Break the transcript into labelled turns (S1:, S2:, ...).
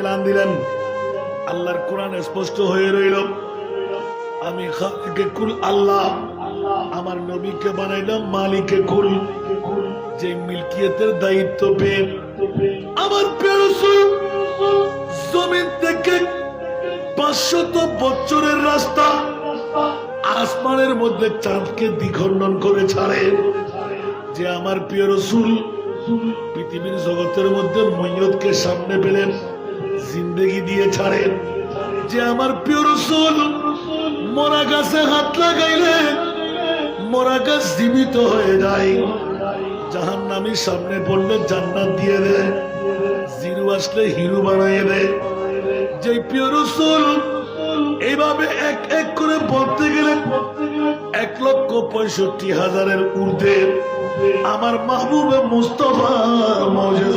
S1: এলান দিলেন। আল্লাহর কোরআন স্পষ্ট হয়ে রইল। আমি কুল, আল্লাহ আমার নবীকে বানাইলাম মালিকে কুল। যে মিল্কিয়তের দায়িত্ব পেয়ে আমার পেরসুল জমিন থেকে পাঁচশত বছরের রাস্তা আসমানের মধ্যে চাঁদকে দ্বিখণ্ডন করে ছাড়ে। যে আমার প্রিয় রসুল পৃথিবীর জগতের মধ্যে মৈয়তকে সামনে পেলেন। জিন্দেগি দিয়ে ছাড়েন। যে আমার প্রিয় রসুল, মরা গাছে হাত লাগাইলে মরা গাছ জীবিত হয়ে যায় জাহান নামি সামনে পড়লে জান্নাত দিয়ে দেয় জিরু আসলে হিরু বানাইয়ে দেয় যে প্রিয় রসুল, এইভাবে এক এক করে বলতে গেলে এক লক্ষ পঁয়ষট্টি হাজারের ঊর্ধ্বে। আমার মাহবুবে মুস্তফা মজেদা